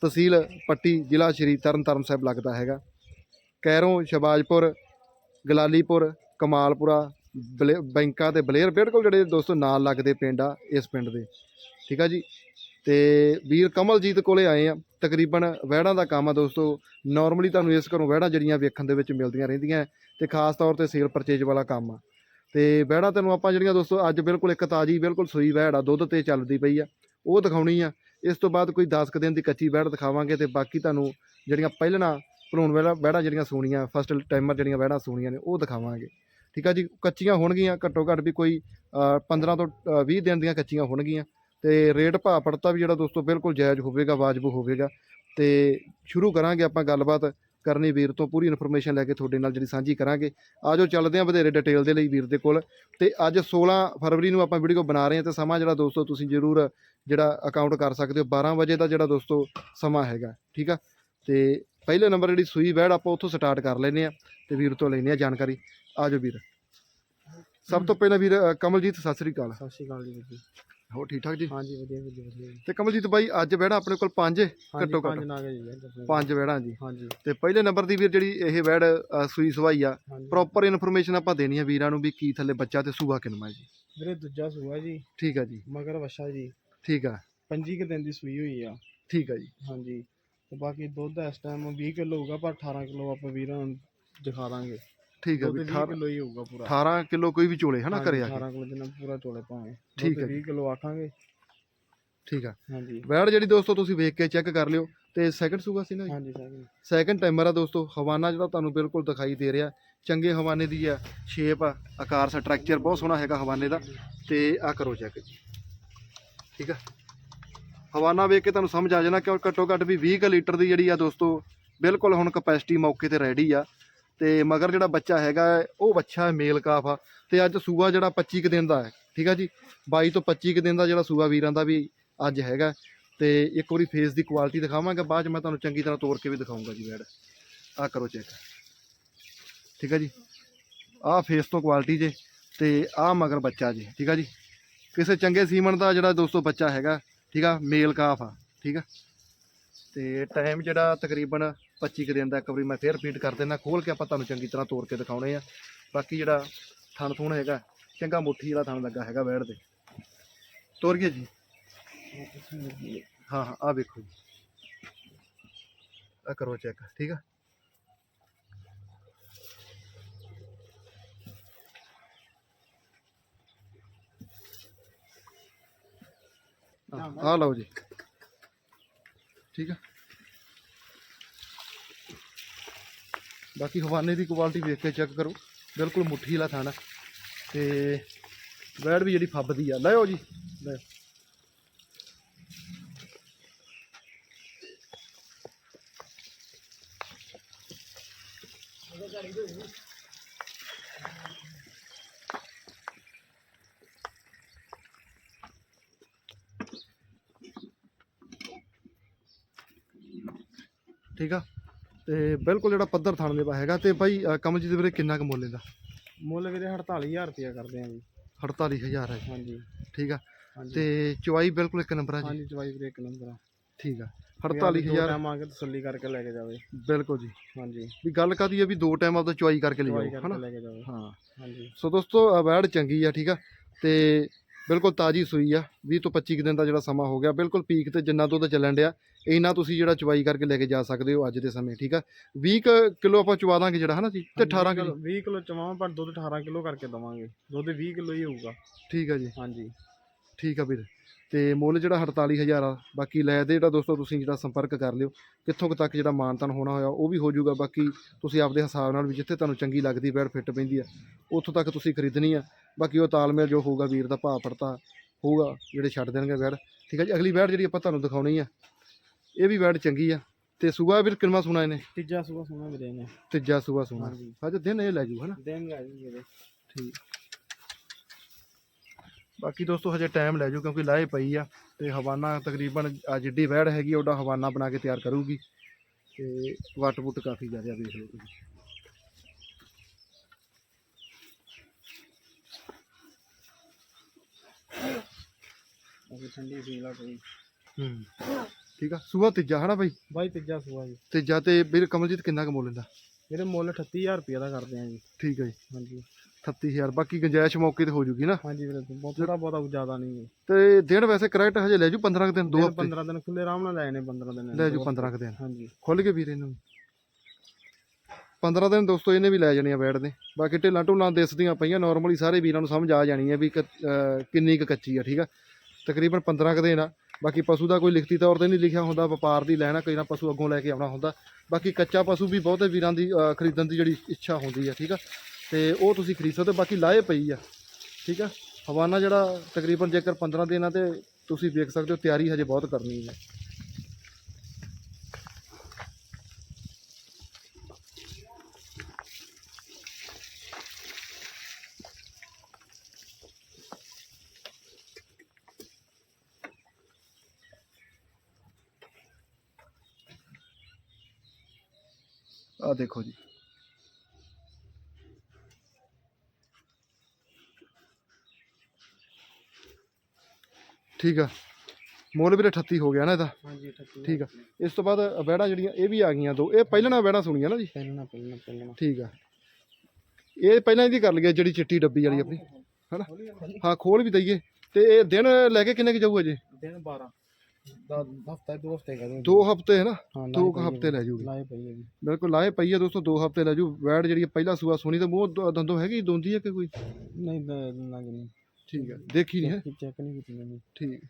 ਤਹਿਸੀਲ ਪੱਟੀ ਜ਼ਿਲ੍ਹਾ ਸ਼੍ਰੀ ਤਰਨਤਾਰਨ ਸਾਹਿਬ ਲੱਗਦਾ ਹੈਗਾ। ਕੈਰੋਂ, ਸ਼ਬਾਜਪੁਰ, ਗਲਾਲੀਪੁਰ, ਕਮਾਲਪੁਰਾ, ਬਲੇ- ਬੈਂਕਾ ਤੇ ਬਲੇਅਰ ਬਿਲਕੁਲ ਜਿਹੜੇ ਦੋਸਤੋ ਨਾਲ ਲੱਗਦੇ ਪਿੰਡ ਆ, ਇਸ ਪਿੰਡ ਦੇ। ਠੀਕ ਆ ਜੀ? ਤੇ ਵੀਰ ਕਮਲਜੀਤ ਕੋਲੇ ਆਏ ਆ। ਤਕਰੀਬਨ ਵਹਿੜਾਂ ਦਾ ਕੰਮ ਆ ਦੋਸਤੋ। ਨਾਰਮਲੀ ਤੁਹਾਨੂੰ ਇਸ ਘਰੋਂ ਵਹਿੜਾਂ ਜਿਹੜੀਆਂ ਵੇਖਣ ਦੇ ਵਿੱਚ ਮਿਲਦੀਆਂ ਰਹਿੰਦੀਆਂ ਤੇ ਖਾਸ ਤੌਰ ਤੇ ਸੇਲ ਪਰਚੇਜ ਵਾਲਾ ਕੰਮ ਆ। ਤੇ ਵਹਿੜਾਂ ਤੁਹਾਨੂੰ ਆਪਾਂ ਜਿਹੜੀਆਂ ਦੋਸਤੋ ਅੱਜ ਬਿਲਕੁਲ ਇੱਕ ਤਾਜੀ, ਬਿਲਕੁਲ ਸੂਈ ਵਹਿੜ ਆ, ਦੁੱਧ ਤੇ ਚੱਲਦੀ ਪਈ ਆ। ਉਹ ਦਿਖਾਉਣੀ ਆ। ਇਸ ਤੋਂ ਬਾਅਦ ਕੋਈ 10 ਕੁ ਦਿਨ ਦੀ ਕੱਚੀ ਵਹਿੜ ਦਿਖਾਵਾਂਗੇ ਤੇ ਬਾਕੀ ਤੁਹਾਨੂੰ ਜਿਹੜੀਆਂ ਪਹਿਲਣਾ ਭਲੂਣ ਵਹਿੜਾਂ ਵਹਿੜਾਂ ਜਿਹੜੀਆਂ ਸੋਣੀਆਂ ਫਸਟ ਟਾਈਮਰ ਜਿਹੜੀਆਂ ਵਹਿੜਾਂ ਸੋਣੀਆਂ ਨੇ ਉਹ ਦਿਖਾਵਾਂਗੇ। ਠੀਕ ਆ ਜੀ? ਕੱਚੀਆਂ ਹੋਣਗੀਆਂ ਘੱਟੋ ਘੱਟ ਵੀ ਕੋਈ ਅ, 15 ਤੋਂ ਅ, 20 ਦਿਨ ਦੀਆਂ ਕੱਚੀਆਂ ਹੋਣਗੀਆਂ। ਤੇ ਰੇਟ ਭਾਅ ਪੜਤਾ ਵੀ ਜਿਹੜਾ ਦੋਸਤੋ ਬਿਲਕੁਲ ਜਾਇਜ਼ ਹੋਵੇਗਾ ਵਾਜਬ ਹੋਵੇਗਾ। ਤੇ ਸ਼ੁਰੂ ਕਰਾਂਗੇ ਆਪਾਂ ਗੱਲਬਾਤ ਕਰਨੀ ਵੀਰ ਤੋਂ ਪੂਰੀ ਇਨਫੋਰਮੇਸ਼ਨ ਲੈ ਕੇ ਤੁਹਾਡੇ ਨਾਲ ਜਿਹੜੀ ਸਾਂਝੀ ਕਰਾਂਗੇ। ਆਜੋ ਚੱਲਦੇ ਹਾਂ ਵਧੇਰੇ ਡਿਟੇਲ ਦੇ ਲਈ ਵੀਰ ਦੇ ਕੋਲ। ਤੇ ਅੱਜ 16 ਫਰਵਰੀ ਨੂੰ ਆਪਾਂ ਵੀਡੀਓ ਬਣਾ ਰਹੇ ਹਾਂ ਤੇ ਸਮਾਂ ਜਿਹੜਾ ਦੋਸਤੋ ਤੁਸੀਂ ਜ਼ਰੂਰ ਜਿਹੜਾ ਅਕਾਊਂਟ ਕਰ ਸਕਦੇ ਹੋ 12 ਵਜੇ ਦਾ ਜਿਹੜਾ ਦੋਸਤੋ ਸਮਾਂ ਹੈਗਾ, ਠੀਕ ਆ? ਤੇ ਪਹਿਲੇ ਨੰਬਰ ਜਿਹੜੀ ਸੂਈ ਵੈੜ ਆਪਾਂ ਉੱਥੋਂ ਸਟਾਰਟ ਕਰ ਲੈਨੇ ਆ ਤੇ ਵੀਰ ਤੋਂ ਲੈਨੇ ਆ ਜਾਣਕਾਰੀ। ਆਜੋ ਵੀਰ। ਸਭ ਤੋਂ ਪਹਿਲਾਂ ਵੀਰ ਕਮਲਜੀਤ, ਸਤਿ ਸ੍ਰੀ ਅਕਾਲ। ਸਤਿ ਸ਼੍ਰੀ ਅਕਾਲ ਜੀ। ਹੋ ਠੀਕ ਠਾਕ ਜੀ? ਹਾਂਜੀ ਵਧੀਆ ਵਧੀਆ ਵਧੀਆ ਤੇ ਕਮਲਜੀਤ ਬਾਈ ਅੱਜ ਵੈੜਾ ਆਪਣੇ ਕੋਲ ਪੰਜ ਹਾਂਜੀ ਘੱਟੋ ਪੰਜ ਘੱਟ ਨਾਗ ਹੈ ਜੀ ਅੱਜ ਆਪਣੇ ਕੋਲ। ਪੰਜ ਵੈੜਾਂ ਜੀ। ਹਾਂਜੀ। ਤੇ ਪਹਿਲੇ ਨੰਬਰ ਦੀ ਵੀਰ ਜਿਹੜੀ ਇਹ ਅ, ਸੂਈ ਸਵਾਈ ਆ ਹਾਂਜੀ। ਪ੍ਰੋਪਰ ਇਨਫੋਰਮੇਸ਼ਨ ਆਪਾਂ ਦੇਣੀ ਆ ਵੀਰਾਂ ਨੂੰ ਵੀ ਕੀ ਥੱਲੇ ਬੱਚਾ ਤੇ ਸੂਆ ਕਿੰਨਾ ਜੀ। ਵੀਰੇ ਦੂਜਾ ਸੂਆ ਜੀ। ਠੀਕ ਆ ਜੀ। ਮਗਰ ਵਛਾ ਜੀ। ਠੀਕ ਆ। ਪੰਜੀ ਕੁ ਦਿਨ ਦੀ ਸੂਈ ਹੋਈ ਆ। ਠੀਕ ਆ ਜੀ। ਹਾਂਜੀ। ਤੇ ਬਾਕੀ ਦੁੱਧ ਇਸ ਟਾਈਮ 20 ਕਿਲੋ ਹੋਊਗਾ ਪਰ 18 ਕਿਲੋ ਆਪਾਂ ਵੀਰਾਂ ਨੂੰ ਦਿਖਾ ਦਾਂਗੇ। ਠੀਕ ਦੁੱਧ ਵੀ 20 18 ਕਿਲੋ ਹੀ ਹੋਊਗਾ ਪੂਰਾ। 18 ਕਿਲੋ ਕੋਈ ਵੀ ਚੋਲੇ ਹਨਾ ਘਰੇ ਆ ਕੇ। 18 ਕਿਲੋ ਜਿੰਨਾ ਪੂਰਾ ਚੋਲੇ ਪਾਵੇਂ ਠੀਕ ਹੈ 20 ਕਿਲੋ ਆਖਾਂਗੇ। ਠੀਕ ਆ। ਹਾਂਜੀ। ਵੈੜ ਜਿਹੜੀ ਦੋਸਤੋ ਤੁਸੀਂ ਵੇਖ ਕੇ ਚੈੱਕ ਕਰ ਲਿਓ ਤੇ ਸੈਕੰਡ ਸੂਆ ਸੀ ਨਾ ਜੀ? ਹਾਂਜੀ ਸਾਹਿਬ ਸੈਕੰਡ ਟਾਈਮਰ ਆ ਦੋਸਤੋ ਹਵਾਨਾ ਜਿਹੜਾ ਤੁਹਾਨੂੰ ਬਿਲਕੁਲ ਦਿਖਾਈ ਦੇ ਰਿਹਾ। ਚੰਗੇ ਹਵਾਨੇ ਦੀ ਆ ਸ਼ੇਪ ਆ ਆਕਾਰ ਸਟਰਕਚਰ ਬਹੁਤ ਸੋਹਣਾ ਹੈਗਾ ਹਵਾਨੇ ਦਾ। ਤੇ ਆ ਕਰੋ ਚੈੱਕ ਜੀ। ਠੀਕ ਆ। ਹਵਾਨਾ ਵੇਖ ਕੇ ਤੁਹਾਨੂੰ ਸਮਝ ਆ ਜਾਣਾ ਕਿ ਘੱਟੋ ਘੱਟ ਵੀ 20 ਕੁ ਲੀਟਰ ਦੀ ਜਿਹੜੀ ਆ ਦੋਸਤੋ ਬਿਲਕੁਲ ਹੁਣ ਕਪੈਸਿਟੀ ਮੌਕੇ ਤੇ ਰੈਡੀ ਆ। ਤੇ ਮਗਰ ਜਿਹੜਾ ਬੱਚਾ ਹੈਗਾ ਉਹ ਬੱਚਾ ਮੇਲ ਕਾਫ ਆ। ਤੇ ਅੱਜ ਸੂਆ ਜਿਹੜਾ 25 ਕੁ ਦਿਨ ਦਾ ਹੈ, ਠੀਕ ਆ ਜੀ? 22 ਤੋਂ 25 ਕੁ ਦਿਨ ਦਾ ਜਿਹੜਾ ਸੂਆ ਵੀਰਾਂ ਦਾ ਵੀ ਅੱਜ ਹੈਗਾ ਤੇ ਇੱਕ ਵਾਰੀ ਫੇਸ ਦੀ ਕੁਆਲਿਟੀ ਦਿਖਾਵਾਂਗਾ, ਬਾਅਦ ਚ ਮੈਂ ਤੁਹਾਨੂੰ ਚੰਗੀ ਤਰ੍ਹਾਂ ਤੋੜ ਕੇ ਵੀ ਦਿਖਾਊਂਗਾ ਜੀ ਵੈੜ ਆ ਕਰੋ ਚੈੱਕ ਠੀਕ ਆ ਜੀ? ਆਹ ਫੇਸ ਤੋਂ ਕੁਆਲਿਟੀ ਜੇ, ਤੇ ਆਹ ਮਗਰ ਬੱਚਾ ਜੀ, ਠੀਕ ਆ ਜੀ? ਕਿਸੇ ਚੰਗੇ ਸੀਮਨ ਦਾ ਜਿਹੜਾ ਦੋਸਤੋ ਬੱਚਾ ਹੈਗਾ, ਠੀਕ ਆ, ਮੇਲ ਕਾਫ ਆ, ਠੀਕ ਆ? ਤੇ ਟਾਈਮ ਜਿਹੜਾ ਤਕਰੀਬਨ 25 ਕੁ ਦਿਨ ਦਾ ਇੱਕ ਵਾਰੀ ਮੈਂ ਫੇਰ ਰਿਪੀਟ ਕਰ ਦਿੰਦਾ ਖੋਲ ਕੇ ਆਪਾਂ ਤੁਹਾਨੂੰ ਚੰਗੀ ਤਰ੍ਹਾਂ ਤੋੜ ਕੇ ਦਿਖਾਉਣੇ ਆ। ਬਾਕੀ ਜਿਹੜਾ ਥਣ ਥੂਣ ਹੈਗਾ, ਚੰਗਾ ਮੁੱਠੀ ਵਾਲਾ ਥਣ ਲੱਗਾ ਹੈਗਾ ਵੈੜ ਦੇ। ਤੋਰੀਏ ਜੀ। ਹਾਂ ਹਾਂ ਆ ਵੇਖੋ ਜੀ। ਆ ਕਰੋ ਚੈੱਕ ਠੀਕ ਆ? ਆ ਲਓ ਜੀ। ਠੀਕ ਆ? ਬਾਕੀ ਹਵਾਨੇ ਦੀ ਕੁਆਲਿਟੀ ਵੇਖ ਕੇ ਚੈੱਕ ਕਰੋ। ਬਿਲਕੁਲ ਮੁੱਠੀ ਵਾਲਾ ਥਾਣਾ। ਤੇ ਵੈੜ ਵੀ ਜਿਹੜੀ ਫੱਬਦੀ ਆ। ਲਿਓ ਜੀ। ਲੈ ਠੀਕ ਆ? ਤੇ ਬਿਲਕੁਲ ਜਿਹੜਾ ਪੱਧਰ ਥਾਣ ਦੇ ਪਾ ਹੈਗਾ ਤੇ ਭਾਈ ਅ, ਕਮਲਜੀਤ ਵੀਰੇ ਕਿੰਨਾ ਕੁ ਮੁੱਲ ਇਹਦਾ? ਮੁੱਲ ਵੀਰੇ 48000 ਰੁਪਇਆ ਕਰਦੇ ਆਂ ਜੀ। 48000 ਹੈ ਜੀ। ਹਾਂਜੀ। ਠੀਕ ਆ। ਹਾਂਜੀ। ਤੇ ਚੁਆਈ ਬਿਲਕੁਲ ਇੱਕ ਨੰਬਰ ਆ ਜੀ। ਹਾਂਜੀ ਚਵਾਈ ਵੀਰੇ ਇੱਕ ਨੰਬਰ ਆ। ਠੀਕ ਆ। ਦੋ 48000 ਟਾਈਮ ਆ ਕੇ ਤਸੱਲੀ ਕਰਕੇ ਲੈ ਕੇ ਜਾਵੇ। ਬਿਲਕੁਲ ਜੀ। ਹਾਂਜੀ। ਵੀ ਗੱਲ ਕਾਦੀ ਆ ਵੀ ਦੋ ਟਾਈਮ ਆਪਦਾ ਚੁਆਈ ਕਰਕੇ ਚਵਾਈ ਲਿਜਾਓ ਕਰਕੇ ਹਨਾ? ਲੈ ਕੇ ਜਾਵੇ। ਹਾਂ। ਹਾਂਜੀ। ਸੋ ਦੋਸਤੋ ਅਵੈਡ ਚੰਗੀ ਆ ਠੀਕ ਆ। ਤੇ ਬਿਲਕੁਲ ਤਾਜੀ ਸੂਈ ਆ 20 ਤੋਂ 25 ਕੁ ਦਿਨ ਦਾ ਜਿਹੜਾ ਸਮਾਂ ਹੋ ਗਿਆ ਬਿਲਕੁਲ ਪੀਕ ਤੇ ਜਿੰਨਾ ਦੁੱਧ ਚੱਲਣ ਡਿਆ ਇੰਨਾ ਤੁਸੀਂ ਜਿਹੜਾ ਚੁਆਈ ਕਰਕੇ ਲੈ ਕੇ ਜਾ ਸਕਦੇ ਹੋ ਅੱਜ ਦੇ ਸਮੇਂ ਠੀਕ ਆ? 20 ਕਿਲੋ ਆਪਾਂ ਚੁਵਾ ਦਾਂਗੇ ਜਿਹੜਾ ਹਨਾ ਜੀ? ਤੇ 18 ਕਿਲੋ। 20 ਕਿਲੋ ਚਵਾਵਾਂ ਪਰ ਦੁੱਧ 18 ਕਿਲੋ ਕਰਕੇ ਦਵਾਂਗੇ ਦੁੱਧ 20 ਕਿਲੋ ਹੀ ਹੋਊਗਾ। ਠੀਕ ਆ ਜੀ। ਹਾਂਜੀ। ਠੀਕ ਆ ਵੀਰ। ਤੇ ਮੁੱਲ ਜਿਹੜਾ 48000 ਆ ਬਾਕੀ ਲੈ ਦੇ ਜਿਹੜਾ ਦੋਸਤੋ ਤੁਸੀਂ ਜਿਹੜਾ ਸੰਪਰਕ ਕਰ ਲਿਓ ਕਿੱਥੋਂ ਕੁ ਤੱਕ ਜਿਹੜਾ ਮਾਨਤਨ ਹੋਣਾ ਹੋਇਆ ਉਹ ਵੀ ਹੋ ਜਾਊਗਾ ਬਾਕੀ ਤੁਸੀਂ ਆਪਦੇ ਹਿਸਾਬ ਨਾਲ ਵੀ ਜਿੱਥੇ ਤੁਹਾਨੂੰ ਚੰਗੀ ਲੱਗਦੀ ਬੈਡ ਫਿੱਟ ਪੈਂਦੀ ਆ ਉੱਥੋਂ ਤੱਕ ਤੁਸੀਂ ਖਰੀਦਣੀ ਆ। ਬਾਕੀ ਉਹ ਤਾਲਮੇਲ ਜੋ ਹੋਊਗਾ ਵੀਰ ਦਾ ਭਾਅ ਪੜਤਾ ਹੋਊਗਾ ਜਿਹੜੇ ਛੱਡ ਦੇਣਗੇ ਬੈਡ। ਠੀਕ ਆ ਜੀ ਅਗਲੀ ਬੈਡ ਜਿਹੜੀ ਆਪਾਂ ਤੁਹਾਨੂੰ ਦਿਖਾਉਣੀ ਆ ਇਹ ਵੀ ਬੈਡ ਚੰਗੀ ਆ। ਤੇ ਸੂਆ ਵੀਰ ਕਿੰਨਾ ਸੁਣਾ ਇਹਨੇ? ਤੀਜਾ ਸੂਆ ਸੋਨਾ ਵੀਰੇ ਨੇ ਤੀਜਾ ਸੂਆ ਸੁਣਾ ਅੱਜ ਦਿਨ ਇਹ ਲੈ ਜੂ ਹਨਾ? ਦਿਨ ਲੈ ਜੀ ਵੀਰੇ। ਠੀਕ। ਬਾਕੀ ਦੋਸਤੋ ਹਜੇ ਟਾਈਮ ਲੈ ਜੂ ਕਿਉਂਕਿ ਲਾਹੇ ਪਈ ਆ ਤੇ ਹਵਾਨਾ ਤਕਰੀਬਨ ਆ ਜਿੱਡੀ ਵੈੜ ਹੈਗੀ ਉਹਦਾ ਹਵਾਨਾ ਬਣਾ ਕੇ ਤਿਆਰ ਕਰੂਗੀ ਤੇ ਵੱਟ ਵੁੱਟ ਕਾਫੀ ਜ਼ਿਆਦਾ ਵੇਖ ਲਓ ਤੁਸੀਂ। ਅਸੀਂ ਠੰਡੀ ਫੀਲ ਆ ਕੋਈ ਹੂੰ। ਠੀਕ ਆ? ਸੂਆ ਤੀਜਾ ਹਨਾ ਬਾਈ? ਬਾਈ ਤੀਜਾ ਸੂਆ ਜੀ। ਤੀਜਾ ਤੇ ਵੀਰ ਕਮਲਜੀਤ ਕਿੰਨਾ ਕੁ ਮੁੱਲ ਲੈਂਦਾ? ਇਹਦੇ ਮੁੱਲ 38000 ਰੁਪਏ ਦਾ ਕਰਦੇ ਆ ਜੀ। ਠੀਕ ਹੈ ਜੀ। ਹਾਂਜੀ। 38000 ਬਾਕੀ ਗੁੰਜਾਇਸ਼ ਮੌਕੇ ਤੇ ਹੋ ਜੂਗੀ ਨਾ। ਹਾਂਜੀ ਵੀਰੇ ਬਹੁਤ ਥੋੜਾ ਬਹੁਤਾ ਜ਼ਿਆਦਾ ਨਹੀਂ ਤੇ ਦਿਨ ਵੈਸੇ ਕਰੈਕਟ ਹਜੇ ਲੈ ਜੂ 15 ਕੁ ਦਿਨ ਦੋ ਹਫ਼ਤੇ। 15 ਦਿਨ ਖੁੱਲੇ ਆਰਾਮ ਨਾਲ ਲੈ ਨੇ 15 ਦਿਨ। ਲੈ ਜੂ 15 ਕੁ ਦਿਨ। ਹਾਂਜੀ। ਖੁੱਲ ਕੇ ਵੀਰ ਇਹਨੂੰ 15 ਦਿਨ ਦੋਸਤੋ ਇਹਨੇ ਵੀ ਲੈ ਜਾਣੀਆਂ ਬੈਠ ਦੇ। ਬਾਕੀ ਢਿੱਲਾਂ ਢੁੱਲਾਂ ਦਿਸਦੀਆਂ ਪਈਆਂ ਨਾਰਮਲੀ ਸਾਰੇ ਵੀਰਾਂ ਨੂੰ ਸਮਝ ਆ ਜਾਣੀ ਹੈ ਵੀ ਕਿੰਨੀ ਕੁ ਕੱਚੀ ਆ ਠੀਕ ਆ? ਤਕਰੀਬਨ 15 ਕੁ ਦਿਨ ਆ। ਬਾਕੀ ਪਸ਼ੂ ਦਾ ਕੋਈ ਲਿਖਤੀ ਤੌਰ ਤੇ ਨਹੀਂ ਲਿਖਿਆ ਹੁੰਦਾ ਵਪਾਰ ਦੀ ਲੈਣਾ ਕੋਈ ਨਾ ਪਸ਼ੂ ਅੱਗੋਂ ਲੈ ਕੇ ਆਉਣਾ ਹੁੰਦਾ। ਬਾਕੀ ਕੱਚਾ ਪਸ਼ੂ ਵੀ ਬਹੁਤੇ ਵੀਰਾਂ ਦੀ ਖਰੀਦਣ ਦੀ ਜਿਹੜੀ ਇੱਛਾ ਹੁੰਦੀ ਆ ਠੀਕ ਆ? ਤੇ ਉਹ ਤੁਸੀਂ ਖਰੀਦ ਸਕਦੇ ਹੋ। ਬਾਕੀ ਲਾਏ ਪਈ ਆ, ਠੀਕ ਆ ਹਵਾਨਾ ਜਿਹੜਾ ਤਕਰੀਬਨ ਜੇਕਰ 15 ਆ ਤੇ ਤੁਸੀਂ ਵੇਖ ਸਕਦੇ ਹੋ, ਤਿਆਰੀ ਹਜੇ ਬਹੁਤ ਕਰਨੀ ਹੈ ਆ ਦੇਖੋ ਜੀ ਠੀਕ ਆ। ਮੁੱਲ ਵੀਰੇ 38 ਹੋ ਗਿਆ ਨਾ ਇਹਦਾ। ਹਾਂਜੀ 38 ਠੀਕ ਆ। ਇਸ ਤੋਂ ਬਾਅਦ ਵੈੜਾ ਜਿਹੜੀਆਂ ਇਹ ਵੀ ਆ ਗਈਆਂ ਦੋ। ਇਹ ਪਹਿਲਾਂ ਵੈੜਾ ਸੁਣੀਆਂ ਨਾ ਜੀ। ਪਹਿਲਾਂ ਪਹਿਲਾਂ ਪਹਿਲਾਂ। ਠੀਕ ਆ। ਇਹ ਪਹਿਲਾਂ ਇਹਦੀ ਕਰ ਲਈਏ ਜਿਹੜੀ ਚਿੱਟੀ ਡੱਬੀ ਵਾਲੀ ਆਪਣੀ। ਹਨਾ? ਹਾਂ ਖੋਲ ਵੀ ਦਈਏ। ਤੇ ਇਹ ਦਿਨ ਲੈ ਕੇ ਕਿੰਨੇ ਕੁ ਜਾਊਗਾ ਜੀ ਦਿਨ 12 ਦਾ ਹਫਤਾ ਦੋ ਹਫ਼ਤੇ ਕਰਦੇ ਦੋ ਹਫ਼ਤੇ ਹੈ ਨਾ ਹਾਂ ਦੋ ਹਫ਼ਤੇ ਲੈ ਜੂਗੀ ਲਾਏ ਪਈ ਹੈ ਜੀ। ਬਿਲਕੁਲ ਲਾਏ ਪਈ ਆ ਦੋਸਤੋ ਦੋ ਹਫ਼ਤੇ ਲੈ ਜੂ ਵੈੜ ਜਿਹੜੀ ਪਹਿਲਾ ਸੂਆ ਸੋਣੀ ਤੇ ਮੂੰਹ ਦੰਦੋਂ ਹੈਗੀ ਦੋਂਦੀ ਹੈ ਕਿ ਕੋਈ? ਨਹੀਂ ਲੱਗ ਨਹੀਂ। ਠੀਕ ਹੈ ਦੇਖੀ ਨਹੀਂ ਹੈ? ਚੈੱਕ ਨਹੀਂ ਕੀਤੀ ਜਾਂਦੀ ਠੀਕ।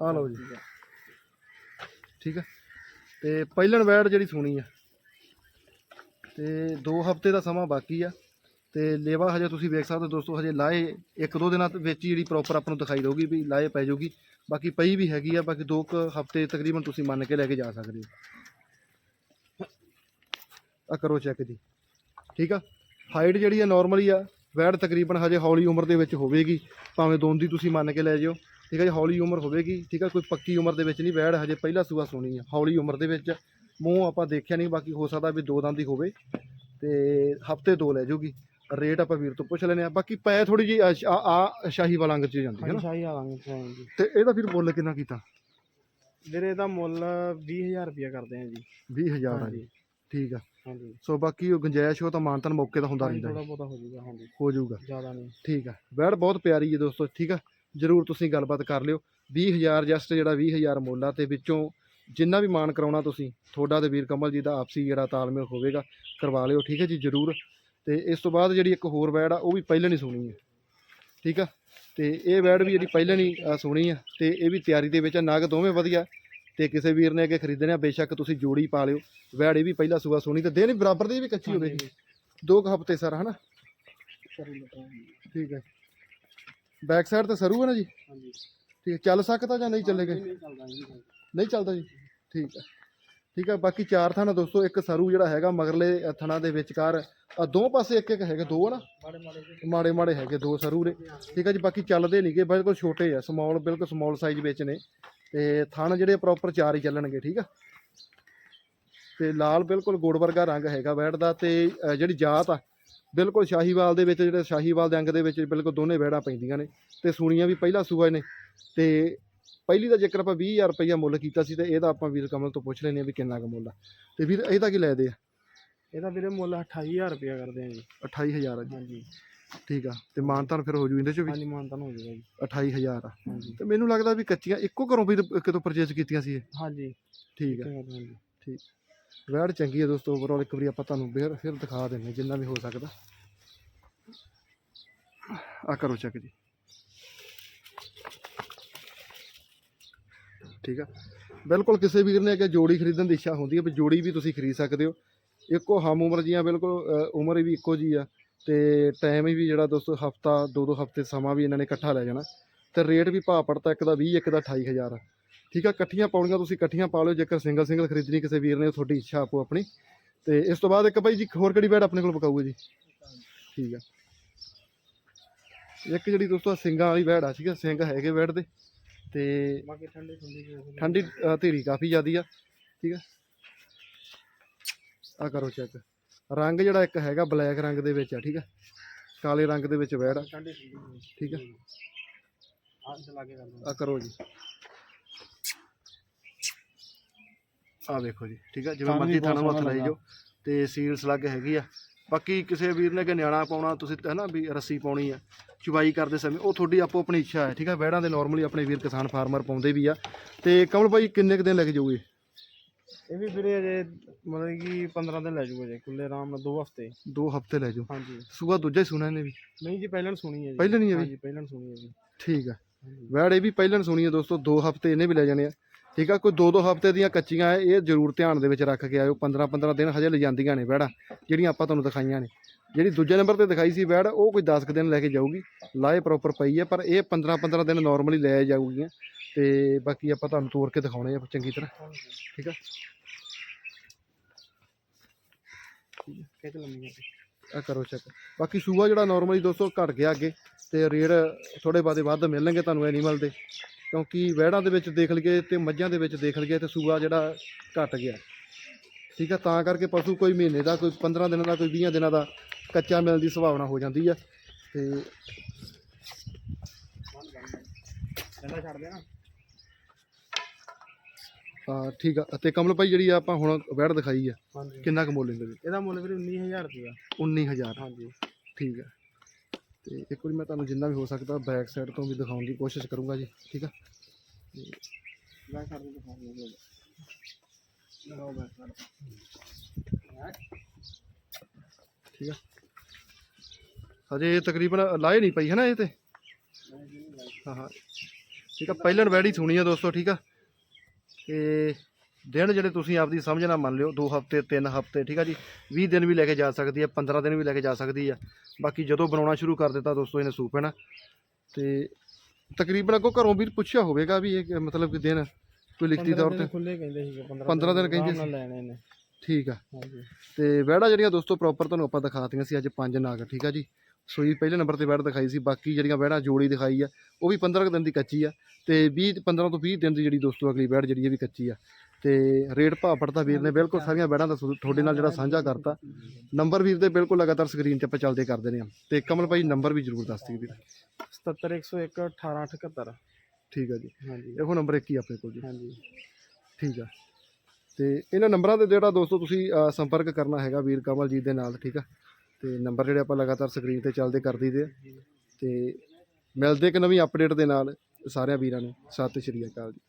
ਆ ਲਓ ਜੀ। ਠੀਕ ਹੈ। ਤੇ ਪਹਿਲਣ ਵੈੜ ਜਿਹੜੀ ਸੁਣੀ ਆ। ਤੇ 2 ਹਫ਼ਤੇ ਦਾ ਸਮਾਂ ਬਾਕੀ ਆ। ਤੇ ਲੇਵਾ ਹਜੇ ਤੁਸੀਂ ਵੇਖ ਸਕਦੇ ਹੋ ਦੋਸਤੋ, ਹਜੇ ਲਾਏ ਇੱਕ ਦੋ ਦਿਨਾਂ ਵਿੱਚ ਹੀ ਜਿਹੜੀ ਪ੍ਰੋਪਰ ਆਪਾਂ ਨੂੰ ਦਿਖਾਈ ਦੇਊਗੀ ਵੀ ਲਾਏ ਪੈ ਜਾਊਗੀ। ਬਾਕੀ ਪਈ ਵੀ ਹੈਗੀ ਆ, ਬਾਕੀ 2 ਹਫ਼ਤੇ ਤਕਰੀਬਨ ਤੁਸੀਂ ਮੰਨ ਕੇ ਲੈ ਕੇ ਜਾ ਸਕਦੇ ਹੋ। ਆ ਕਰੋ ਚੈੱਕ ਜੀ। ਠੀਕ ਆ? ਹਾਈਟ ਜਿਹੜੀ ਆ ਨਾਰਮਲੀ ਆ, ਵੈੜ ਤਕਰੀਬਨ ਹਜੇ ਹੌਲੀ ਉਮਰ ਦੇ ਵਿੱਚ ਹੋਵੇਗੀ। ਭਾਵੇਂ ਦੋਨ ਦੀ ਤੁਸੀਂ ਮੰਨ ਕੇ ਲੈ ਜਿਓ। ਠੀਕ ਆ ਜੀ, ਹੌਲੀ ਉਮਰ ਹੋਵੇਗੀ। ਠੀਕ ਆ, ਕੋਈ ਪੱਕੀ ਉਮਰ ਦੇ ਵਿੱਚ ਨਹੀਂ, ਵੈੜ ਹਜੇ ਪਹਿਲਾ ਸੂਆ ਸੋਣੀ ਆ, ਹੌਲੀ ਉਮਰ ਦੇ ਵਿੱਚ। ਮੂੰਹ ਆਪਾਂ ਦੇਖਿਆ ਨਹੀਂ, ਬਾਕੀ ਹੋ ਸਕਦਾ ਵੀ ਦੋ ਦੰਦ ਦੀ ਹੋਵੇ। ਤੇ ਹਫ਼ਤੇ ਦੋ ਲੈ ਜੂਗੀ ਰੇਟ ਆਪਾਂ ਵੀਰ ਤੋਂ ਪੁੱਛ ਲੈਨੇ ਆ ਬਾਕੀ ਪੈ ਥੋੜੀ ਜੀ ਆ ਆ ਸ਼ਾਹੀ ਵਾਲਾ ਅੰਗ ਚ ਜਾਂਦੀ ਹੈ ਨਾ। ਸ਼ਾਹੀ ਆਵਾਂਗੇ ਜੀ ਤੇ ਇਹਦਾ ਫਿਰ ਮੁੱਲ ਕਿੰਨਾ ਕੀਤਾ? ਵੀਰੇ ਦਾ ਮੁੱਲ 20000 ਰੁਪਏ ਕਰਦੇ ਆ ਜੀ। 20000 ਆ ਜੀ। ਠੀਕ ਆ। ਹਾਂਜੀ। ਸੋ ਬਾਕੀ ਉਹ ਗੁੰਜਾਇਸ਼ ਉਹ ਤਾਂ ਮਾਨਤਨ ਮੌਕੇ ਤਾਂ ਹੁੰਦਾ ਰਹਿੰਦਾ ਥੋੜਾ। ਬਹੁਤਾ ਹੋ ਜਾਊਗਾ ਹਾਂਜੀ। ਹੋ ਜਾਊਗਾ। ਜ਼ਿਆਦਾ ਨਹੀਂ। ਠੀਕ ਆ। ਵੈੜ ਬਹੁਤ ਪਿਆਰੀ ਹੈ ਦੋਸਤੋ ਠੀਕ ਆ। ਜਰੂਰ ਤੁਸੀਂ ਗੱਲਬਾਤ ਕਰ ਲਿਓ। 20000 ਜਸਟ ਜਿਹੜਾ 20000 ਮੁੱਲ ਆ ਤੇ ਵਿੱਚੋਂ ਜਿੰਨਾ ਵੀ ਮਾਨ ਕਰਾਉਣਾ ਤੁਸੀਂ ਤੁਹਾਡਾ ਤੇ ਵੀਰ ਕਮਲ ਜੀ ਦਾ ਆਪਸੀ ਜਿਹੜਾ ਤਾਲਮੇਲ ਹੋਵੇਗਾ ਕਰਵਾ ਲਿਓ ਠੀਕ ਹੈ ਜੀ ਜਰੂਰ। ਤੇ ਇਸ ਤੋਂ ਬਾਅਦ ਜਿਹੜੀ ਇੱਕ ਹੋਰ ਵੈੜ ਆ ਉਹ ਵੀ ਪਹਿਲਾਂ ਨਹੀਂ ਸੁਣੀ ਹੈ। ਠੀਕ ਆ? ਤੇ ਇਹ ਵੈੜ ਵੀ ਜਿਹੜੀ ਪਹਿਲਾਂ ਨਹੀਂ ਸੁਣੀ ਆ। ਤੇ ਇਹ ਵੀ ਤਿਆਰੀ ਦੇ ਵਿੱਚ ਆ ਨਗ ਦੋਵੇਂ ਵਧੀਆ। ਤੇ ਕਿਸੇ ਵੀਰ ਨੇ ਅੱਗੇ ਖਰੀਦਣੇ ਆ ਬੇਸ਼ੱਕ ਤੁਸੀਂ ਜੋੜੀ ਪਾ ਲਿਓ। ਵੈੜ ਇਹ ਵੀ ਪਹਿਲਾ ਸੂਆ ਸੁਣੀ ਤੇ ਦੇ ਨਹੀਂ ਬਰਾਬਰ ਦੀ ਵੀ ਕੱਚੀ ਹੋਵੇਗੀ ਦੋ ਕੁ ਹਫ਼ਤੇ ਸਰ ਹਨਾ? ਠੀਕ ਹੈ ਬੈਕ ਸਾਈਡ ਤੇ ਸਰੂ ਹੈ ਨਾ ਜੀ? ਹਾਂਜੀ। ਠੀਕ ਹੈ ਚੱਲ ਸਕਦਾ ਜਾਂ ਨਹੀਂ ਚੱਲੇਗਾ? ਨਹੀਂ ਚੱਲਦਾ ਜੀ ਠੀਕ ਹੈ ਠੀਕ ਆ ਬਾਕੀ ਚਾਰ ਥਾਣਾ ਦੋਸਤੋ ਇੱਕ ਸਰੂ ਜਿਹੜਾ ਹੈਗਾ ਮਗਰਲੇ ਅ, ਥਣਾ ਦੇ ਵਿਚਕਾਰ। ਆ ਦੋ ਪਾਸੇ ਇੱਕ ਇੱਕ ਹੈਗੇ ਦੋ ਆ ਨਾ? ਮਾੜੇ ਮਾੜੇ ਮਾੜੇ ਮਾੜੇ ਹੈਗੇ ਦੋ ਸਰੂ ਨੇ। ਠੀਕ ਆ ਜੀ ਬਾਕੀ ਚੱਲਦੇ ਨਹੀਂਗੇ ਬਿਲਕੁਲ ਛੋਟੇ ਆ ਸਮਾਲ ਬਿਲਕੁਲ ਸਮਾਲ ਸਾਈਜ਼ ਵਿੱਚ ਨੇ। ਤੇ ਥਣ ਜਿਹੜੇ ਪ੍ਰੋਪਰ ਚਾਰ ਹੀ ਚੱਲਣਗੇ ਠੀਕ ਆ? ਤੇ ਲਾਲ ਬਿਲਕੁਲ ਗੋੜ ਵਰਗਾ ਰੰਗ ਹੈਗਾ ਵੈੜ ਦਾ ਤੇ ਜਿਹੜੀ ਜਾਤ ਆ ਬਿਲਕੁਲ ਸ਼ਾਹੀਵਾਲ ਦੇ ਵਿੱਚ ਜਿਹੜੇ ਸ਼ਾਹੀਵਾਲ ਦੇ ਅੰਗ ਦੇ ਵਿੱਚ ਬਿਲਕੁਲ ਦੋਨੇ ਵੈੜਾਂ ਪੈਂਦੀਆਂ ਨੇ। ਤੇ ਸੂਣੀਆਂ ਵੀ ਪਹਿਲਾ ਸੂਆ ਨੇ। ਤੇ ਪਹਿਲੀ ਦਾ ਜੇਕਰ ਆਪਾਂ 20000 ਰੁਪਈਆ ਮੁੱਲ ਕੀਤਾ ਸੀ ਤੇ ਇਹਦਾ ਆਪਾਂ ਵੀਰ ਕਮਲ ਤੋਂ ਪੁੱਛ ਲੈਨੇ ਆ ਵੀ ਕਿੰਨਾ ਕੁ ਮੁੱਲ ਆ। ਤੇ ਵੀਰ ਇਹਦਾ ਕੀ ਲੈਦੇ ਆ? ਇਹਦਾ ਵੀਰੇ ਮੁੱਲ 28000 ਰੁਪਏ ਕਰਦੇ ਆ ਜੀ। 28000 ਆ ਜੀ। ਹਾਂਜੀ। ਠੀਕ ਆ। ਤੇ ਮਾਨਤਾਨ ਫਿਰ ਹੋ ਜੂ ਇਹਦੇ ਚ ਵੀ? ਹਾਂਜੀ ਮਾਨਤਨ ਹੋ ਜਾਊਗਾ ਜੀ। 28000 ਆ। ਹਾਂਜੀ। ਤੇ ਮੈਨੂੰ ਲੱਗਦਾ ਵੀ ਕੱਚੀਆਂ ਇੱਕੋ ਘਰੋਂ ਵੀ ਕਿਤੋਂ ਪਰਚੇਸ ਕੀਤੀਆਂ ਸੀ ਇਹ। ਹਾਂਜੀ। ਠੀਕ ਆ। ਹਾਂਜੀ। ਵੈੜ ਚੰਗੀ ਹੈ ਦੋਸਤੋ ਓਵਰਆਲ ਇੱਕ ਵਾਰੀ ਆਪਾਂ ਤੁਹਾਨੂੰ ਫਿਰ ਫਿਰ ਦਿਖਾ ਦਿੰਨੇ ਜਿੰਨਾ ਵੀ ਹੋ ਸਕਦਾ। ਆ ਕਰੋ ਚੈੱਕ ਜੀ। ਠੀਕ ਆ? ਬਿਲਕੁਲ ਕਿਸੇ ਵੀਰ ਨੇ ਅੱਗੇ ਜੋੜੀ ਖਰੀਦਣ ਦੀ ਇੱਛਾ ਹੁੰਦੀ ਹੈ, ਵੀ ਜੋੜੀ ਵੀ ਤੁਸੀਂ ਖਰੀਦ ਸਕਦੇ ਹੋ। ਇੱਕੋ ਹਮ ਉਮਰ ਜੀਆਂ ਬਿਲਕੁਲ ਉਮਰ ਵੀ ਇੱਕੋ ਜੀ ਆ ਤੇ ਟਾਈਮ ਵੀ ਜਿਹੜਾ ਦੋਸਤੋ ਹਫਤਾ ਦੋ ਦੋ ਹਫ਼ਤੇ ਸਮਾਂ ਵੀ ਇਹਨਾਂ ਨੇ ਇਕੱਠਾ ਲੈ ਜਾਣਾ। ਤੇ ਰੇਟ ਵੀ ਭਾਅ ਪੜਤਾ ਇੱਕ ਦਾ 20 ਇੱਕ ਦਾ 28000 ਠੀਕ ਆ? ਇਕੱਠੀਆਂ ਪਾਉਣੀਆਂ ਤੁਸੀਂ ਇਕੱਠੀਆਂ ਪਾ ਲਿਓ, ਜੇਕਰ ਸਿੰਗਲ ਸਿੰਗਲ ਖਰੀਦਣੀ ਕਿਸੇ ਵੀਰ ਨੇ ਤੁਹਾਡੀ ਇੱਛਾ ਆਪੋ ਆਪਣੀ। ਤੇ ਇਸ ਤੋਂ ਬਾਅਦ ਇੱਕ ਭਾਈ ਜੀ ਹੋਰ ਕਿਹੜੀ ਬੈਡ ਆਪਣੇ ਕੋਲ ਪਕਾਊਗਾ ਜੀ? ਠੀਕ ਆ। ਇੱਕ ਜਿਹੜੀ ਦੋਸਤੋ ਆਹ ਸਿੰਗਾਂ ਵਾਲੀ ਬੈਡ ਆ, ਠੀਕ ਆ? ਸਿੰਘ ਹੈਗੇ ਬੈਡ ਦੇ। ਤੇ ਬਾਕੀ ਠੰਡੀ ਠੰਡੀ। ਠੰਡੀ ਧੀਰੀ ਕਾਫੀ ਜ਼ਿਆਦੀ ਆ ਠੀਕ ਆ? ਆ ਕਰੋ ਚੈੱਕ ਰੰਗ ਜਿਹੜਾ ਇੱਕ ਹੈਗਾ ਬਲੈਕ ਰੰਗ ਦੇ ਵਿੱਚ ਆ ਠੀਕ ਆ? ਕਾਲੇ ਰੰਗ ਦੇ ਵਿੱਚ ਬੈੜ ਆ। ਠੀਕ ਆ? ਆ ਕਰੋ ਜੀ। ਆ ਵੇਖੋ ਜੀ ਠੀਕ ਆ? ਜਿਵੇਂ ਮਰਜ਼ੀ ਥਾਣਾ ਹੱਥ ਲਾਈ ਜੋ ਤੇ ਸੀਲਸ ਲੱਗ ਹੈਗੀ ਆ। ਬਾਕੀ ਕਿਸੇ ਵੀਰ ਨੇ ਕਿ ਨਿਆਣਾ ਪਾਉਣਾ ਤੁਸੀਂ ਹੈ ਨਾ ਵੀ ਰੱਸੀ ਪਾਉਣੀ ਆ। ਚੁਬਾਈ ਕਰਦੇ ਸਮੇਂ ਉਹ ਤੁਹਾਡੀ ਆਪੋ ਆਪਣੀ ਇੱਛਾ ਹੈ ਠੀਕ ਆ ਬੈੜਾਂ ਦੇ ਨਾਰਮਲੀ ਆਪਣੇ ਵੀਰ ਕਿਸਾਨ ਫਾਰਮਰ ਪਾਉਂਦੇ ਵੀ ਆ। ਤੇ ਕਮਲ ਭਾਈ ਕਿੰਨੇ ਕੁ ਦਿਨ ਲੱਗ ਜਾਊਗੇ ਇਹ ਵੀ ਵੀਰੇ ਅਜੇ ਮਤਲਬ ਕਿ 15 ਦਿਨ ਲੈ ਜੂਗਾ ਜੇ ਖੁੱਲੇ ਆਰਾਮ ਨਾਲ 2 ਹਫ਼ਤੇ। ਦੋ ਹਫ਼ਤੇ ਲੈ ਜਾਓ। ਹਾਂਜੀ। ਸੂਆ ਦੂਜਾ ਹੀ ਸੁਣਾ ਇਹਨੇ ਵੀ? ਨਹੀਂ ਜੀ ਪਹਿਲਾਂ ਸੁਣੀ ਹੈ ਜੀ। ਪਹਿਲਾਂ ਨਹੀਂ ਇਹ ਵੀ? ਹਾਂਜੀ ਪਹਿਲਾਂ ਸੁਣੀ ਹੈ ਜੀ। ਠੀਕ ਆ। ਵੈੜ ਇਹ ਵੀ ਪਹਿਲਾਂ ਸੁਣੀ ਹੈ ਦੋਸਤੋ ਦੋ ਹਫ਼ਤੇ ਇਹਨੇ ਵੀ ਲੈ ਜਾਣੇ ਆ। ਠੀਕ ਆ ਕੋਈ ਦੋ ਦੋ ਹਫ਼ਤੇ ਦੀਆਂ ਕੱਚੀਆਂ ਆ ਇਹ ਜ਼ਰੂਰ ਧਿਆਨ ਦੇ ਵਿੱਚ ਰੱਖ ਕੇ ਆਇਓ। 15 15 ਦਿਨ ਹਜੇ ਲੈ ਜਾਂਦੀਆਂ ਨੇ ਵੈੜਾਂ ਜਿਹੜੀਆਂ ਆਪਾਂ ਤੁਹਾਨੂੰ ਦਿਖਾਈਆਂ ਨੇ। ਜਿਹੜੀ ਦੂਜੇ ਨੰਬਰ ਤੇ ਦਿਖਾਈ ਸੀ ਵੈੜ, ਉਹ ਕੋਈ 10 ਕੁ ਦਿਨ ਲੈ ਕੇ ਜਾਊਗੀ। ਲਾਏ ਪ੍ਰੋਪਰ ਪਈ ਹੈ ਪਰ ਇਹ 15 15 ਦਿਨ ਨਾਰਮਲੀ ਲੈ ਜਾਊਗੀਆਂ। ਤੇ ਬਾਕੀ ਆਪਾਂ ਤੁਹਾਨੂੰ ਤੋੜ ਕੇ ਦਿਖਾਉਣੇ ਆ ਚੰਗੀ ਤਰ੍ਹਾਂ। ਠੀਕ ਆ? ਕਿਤੇ ਲੰਮੀ ਆ ਕਰੋ ਚੈੱਕ ਬਾਕੀ ਸੂਆ ਜਿਹੜਾ ਨਾਰਮਲੀ ਦੋਸਤੋ ਘਟ ਗਿਆ ਅੱਗੇ, ਤੇ ਰੇਟ ਥੋੜੇ ਬਾਦੇ ਵੱਧ ਮਿਲਣਗੇ ਤੁਹਾਨੂੰ ਐਨੀਮਲ ਦੇ। ਕਿਉਂਕਿ ਵਹਿੜਾਂ ਦੇ ਵਿੱਚ ਦੇਖ ਲਈਏ ਤੇ ਮੱਝਾਂ ਦੇ ਵਿੱਚ ਦੇਖ ਲਈਏ ਤੇ ਸੂਆ ਜਿਹੜਾ ਘਟ ਗਿਆ। ਠੀਕ ਆ ਤਾਂ ਕਰਕੇ ਪਸ਼ੂ ਕੋਈ ਮਹੀਨੇ ਦਾ ਕੋਈ 15 ਦਿਨਾਂ ਦਾ ਕੋਈ 20 ਦਿਨਾਂ ਦਾ ਕੱਚਾ ਮਿਲਣ ਦੀ ਸੰਭਾਵਨਾ ਹੋ ਜਾਂਦੀ ਆ। ਤੇ ਛੱਡ ਦੇਣਾ ਆ, ਠੀਕ ਆ। ਤੇ ਕਮਲ ਭਾਈ ਜਿਹੜੀ ਆਪਾਂ ਹੁਣ ਵਹਿੜ ਦਿਖਾਈ ਆ ਹਾਂਜੀ। ਕਿੰਨਾ ਕੁ ਮੁੱਲ ਇਹਦਾ ਜੀ ਇਹਦਾ ਮੁੱਲ ਵੀਰੇ 19000 ਰੁਪਇਆ। 19000 ਹਾਂਜੀ। ਠੀਕ ਆ। ਤੇ ਇੱਕ ਵਾਰੀ ਮੈਂ ਤੁਹਾਨੂੰ ਜਿੰਨਾ ਵੀ ਹੋ ਸਕਦਾ ਬੈਕ ਸਾਈਡ ਤੋਂ ਵੀ ਦਿਖਾਉਣ ਦੀ ਕੋਸ਼ਿਸ਼ ਕਰੂੰਗਾ ਜੀ ਠੀਕ ਆ। ਮੈਂ ਮੈਂ ਕਰ ਠੀਕ ਆ। ਹਜੇ ਤਕਰੀਬਨ ਲਾਏ ਨਹੀਂ ਪਈ ਹੈ ਨਾ ਇਹ ਤੇ? ਹਾਂ ਹਾਂ। ਠੀਕ ਆ, ਪਹਿਲਾਂ ਵੈੜੀ ਸੁਣੀ ਆ ਦੋਸਤੋ, ਠੀਕ ਆ। ਤੇ ਦਿਨ ਜਿਹੜੇ ਤੁਸੀਂ ਆਪਦੀ ਸਮਝ ਨਾਲ ਮੰਨ ਲਿਓ 2 ਹਫ਼ਤੇ 3 ਹਫ਼ਤੇ, ਠੀਕ ਆ ਜੀ। 20 ਦਿਨ ਵੀ ਲੈ ਕੇ ਜਾ ਸਕਦੀ ਆ 15 ਦਿਨ ਵੀ ਲੈ ਕੇ ਜਾ ਸਕਦੀ ਆ। ਬਾਕੀ ਜਦੋਂ ਬਣਾਉਣਾ ਸ਼ੁਰੂ ਕਰ ਦਿੱਤਾ ਦੋਸਤੋ, ਇਹਨੇ ਸੂਪ, ਹੈ ਨਾ। ਤੇ ਤਕਰੀਬਨ ਅੱਗੋਂ ਘਰੋਂ ਵੀ ਪੁੱਛਿਆ ਹੋਵੇਗਾ ਵੀ ਇਹ ਮਤਲਬ ਕਿ ਦਿਨ ਕੋਈ ਲਿਖਤੀ ਤੌਰ ਤੇ? ਖੁੱਲੇ ਕਹਿੰਦੇ ਸੀਗੇ 15 15 ਦਿਨ ਕਹਿੰਦੇ ਲੈਣੇ ਨੇ। ਠੀਕ ਆ। ਹਾਂਜੀ। ਤੇ ਵਹਿੜਾ ਜਿਹੜੀਆਂ ਦੋਸਤੋ ਪ੍ਰੋਪਰ ਤੁਹਾਨੂੰ ਆਪਾਂ ਦਿਖਾਤੀਆਂ ਸੀ ਅੱਜ ਪੰਜ ਨਾਗ ਠੀਕ ਆ ਜੀ? ਸੂਈ ਪਹਿਲੇ ਨੰਬਰ ਤੇ ਵਹਿੜ ਦਿਖਾਈ ਸੀ ਬਾਕੀ ਜਿਹੜੀਆਂ ਵਹਿੜਾਂ ਜੋੜੀ ਦਿਖਾਈ ਆ ਉਹ ਵੀ 15 ਕੁ ਦਿਨ ਦੀ ਕੱਚੀ ਆ। ਤੇ 20 15 ਤੋਂ 20 ਦਿਨ ਦੀ ਜਿਹੜੀ ਦੋਸਤੋ ਅਗਲੀ ਵਹਿੜ ਜਿਹੜੀ ਇਹ ਵੀ ਕੱਚੀ ਆ। ਤੇ ਰੇਟ ਭਾਅ ਪੜਤਾ ਵੀਰ ਨੇ ਬਿਲਕੁਲ ਸਾਰੀਆਂ ਵਹਿੜਾਂ ਦਾ ਤੁਹਾਡੇ ਨਾਲ ਜਿਹੜਾ ਸਾਂਝਾ ਕਰਤਾ। ਨੰਬਰ ਵੀਰ ਦੇ ਬਿਲਕੁਲ ਲਗਾਤਾਰ ਸਕਰੀਨ ਤੇ ਆਪਾਂ ਚੱਲਦੇ ਕਰਦੇ ਨੇ। ਤੇ ਕਮਲ ਭਾਈ ਨੰਬਰ ਵੀ ਜ਼ਰੂਰ ਦੱਸ ਦਿਓ ਵੀਰ। 77101 18871 ਠੀਕ ਆ ਜੀ। ਹਾਂਜੀ। ਇਹੋ ਨੰਬਰ ਇੱਕ ਹੀ ਆਪਣੇ ਕੋਲ ਜੀ। ਹਾਂਜੀ। ਠੀਕ ਆ। ਤੇ ਇਹਨਾਂ ਨੰਬਰਾਂ ਤੇ ਜਿਹੜਾ ਦੋਸਤੋ ਤੁਸੀਂ ਅ, ਸੰਪਰਕ ਕਰਨਾ ਹੈਗਾ ਵੀਰ ਕਮਲ ਜੀ ਦੇ ਨਾਲ ਠੀਕ ਆ? ਤੇ ਨੰਬਰ ਜਿਹੜੇ ਆਪਾਂ ਲਗਾਤਾਰ ਸਕਰੀਨ ਤੇ ਚੱਲਦੇ ਕਰ ਦਈਦੇ ਆ। ਤੇ ਮਿਲਦੇ ਇੱਕ ਨਵੀਂ ਅਪਡੇਟ ਦੇ ਨਾਲ ਸਾਰਿਆਂ ਵੀਰਾਂ ਨੂੰ। ਸਤਿ ਸ਼੍ਰੀ ਅਕਾਲ ਜੀ।